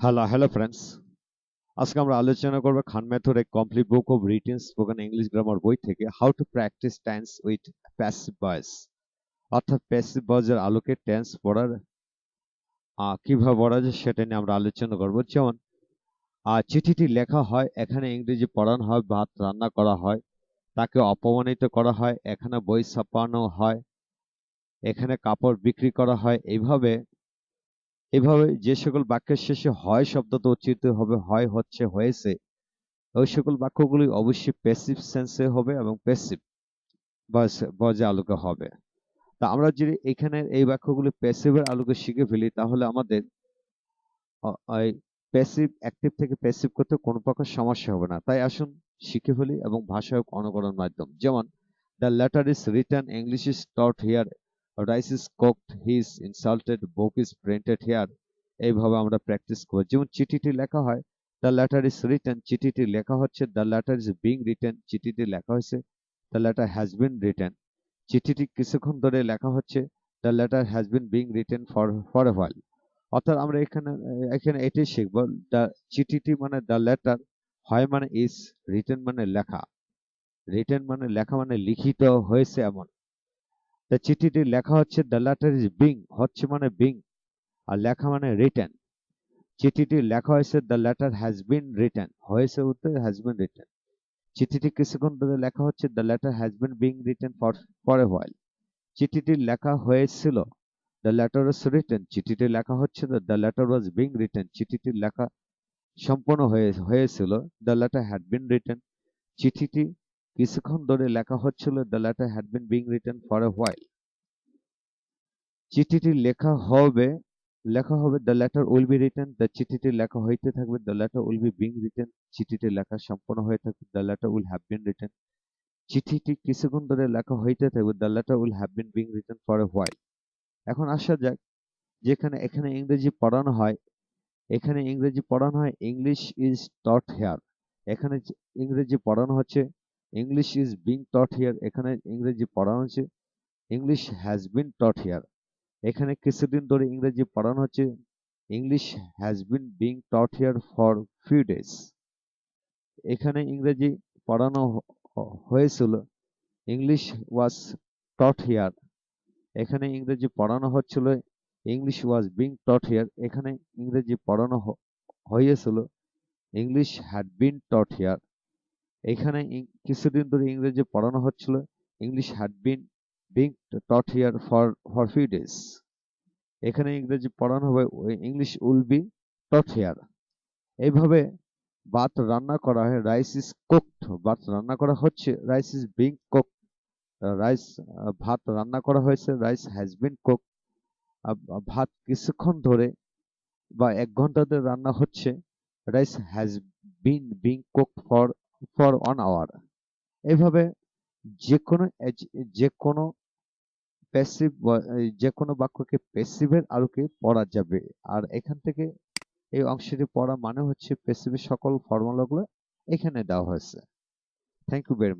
Hello hello friends আজকে আমরা আলোচনা করব Khan a complete book of written spoken English grammar বই থেকে how to practice tense with passive voice অর্থাৎ প্যাসিভ ভয়েসের আলোকে টেন্স পড়ার কীভাবে পড়া যায় সেটা নিয়ে আমরা আলোচনা করব। যেমন চিঠিটি লেখা হয়, এখানে ইংরেজি পড়ানো হয়, ভাত রান্না করা হয়, তাকে অপমানিত করা হয়, এখানে বই ছাপানো হয়, এখানে কাপড় বিক্রি করা হয়, এইভাবে এভাবে যে সকল বাক্যের শেষে হয় শব্দটা উচ্চারিত হবে, হয় হচ্ছে, হয়েছে ওই সকল বাক্যগুলি অবশ্যই প্যাসিভ সেন্সে হবে এবং প্যাসিভ বজে আলোকে হবে। তা আমরা যদি এখানে এই বাক্যগুলি প্যাসিভের আলোকে শিখে ফেলি, তাহলে আমাদের প্যাসিভ অ্যাক্টিভ থেকে প্যাসিভ করতে কোনো প্রকার সমস্যা হবে না। তাই আসুন শিখে ফেলি এবং ভাষায়ক অনুকরণ মাধ্যম। যেমন the letter is written English is taught here rice is cooked he is insulted book is printed here এইভাবে আমরা প্র্যাকটিস করি যেমন চিঠিটি লেখা হয় দ্য লেটার ইজ রিটার্ন চিঠিটি লেখা হচ্ছে the letter is being written চিঠিটি লেখা হয়েছে the letter has been written চিঠিটি কিছুক্ষণ ধরে লেখা হচ্ছে the letter has been being written for for a while অর্থাৎ আমরা এখানে এখানে এটাই শিখব দ্য চিঠিটি মানে দ্য লেটার হয় মানে ইজ রিটার্ন মানে লেখা। রিটার্ন মানে লেখা মানে লিখিত হয়েছে এমন। তা চিঠিটি লেখা হচ্ছে দ্য লেটার ইজ বিং হচ্ছে মানে বিং আর লেখা মানে রিটার্ন চিঠিটি লেখা হয়েছে the letter has been written হয়েছে বলতে হ্যাজ বিন রিটার্ন চিঠিটি কিছুক্ষণ ধরে লেখা হচ্ছে the letter has been being written for for a while চিঠিটি লেখা হয়েছিল দ্য লেটার ওয়াজ রিটেন চিঠিটি লেখা হচ্ছে the letter was being written চিঠিটি লেখা সম্পূর্ণ হয়ে, হয়েছিল the letter had been written চিঠিটি কিছুক্ষণ ধরে লেখা হচ্ছিল the letter had been being written for a while চিঠিটি লেখা হবে লেখা হবে the letter will be written the চিঠিটি লেখা হইতে থাকবে the letter will be being written চিঠিটি লেখা সম্পূর্ণ হয়ে থাকবে the letter will have been written চিঠিটি কিছুক্ষণ ধরে লেখা হইতে থাকবে the letter will have been being written for a while এখন আসা যাক, যেখানে, এখানে ইংরেজি পড়ানো হয়, এখানে ইংরেজি পড়ানো হয় ইংলিশ ইজ টট হেয়ার এখানে ইংরেজি পড়ানো হচ্ছে English is being taught here এখানে ইংরেজি পড়ানো হচ্ছে। English has been taught here এখানে কিছুদিন ধরে ইংরেজি পড়ানো হচ্ছে। English has been being taught here for few days এখানে ইংরেজি পড়ানো হয়েছিল। ইংলিশ ওয়াজ টট হিয়ার এখানে ইংরেজি পড়ানো হচ্ছিল। English was being taught here এখানে ইংরেজি পড়ানো হয়েছিল। English had been taught here এখানে কিছুদিন ধরে ইংরেজি পড়ানো হচ্ছিল। English had been being taught here for for few days এখানে ইংরেজি পড়ানো হবে English will be taught here এইভাবে ভাত রান্না করা হয় রাইস ইজ কুকড ভাত রান্না করা হচ্ছে rice is being cooked rice ভাত রান্না করা হয়েছে রাইস হ্যাজ বিন কুক ভাত কিছুক্ষণ ধরে বা এক ঘণ্টা ধরে রান্না হচ্ছে rice has been being cooked for for one hour. এইভাবে যে কোনো যে কোনো প্যাসিভ যে কোনো বাক্যকে প্যাসিভের আলোকে পড়া যাবে। আর এখান থেকে এই অংশটি পড়া মানে হচ্ছে প্যাসিভের সকল ফর্মুলাগুলো এখানে দেওয়া হয়েছে। Thank you very much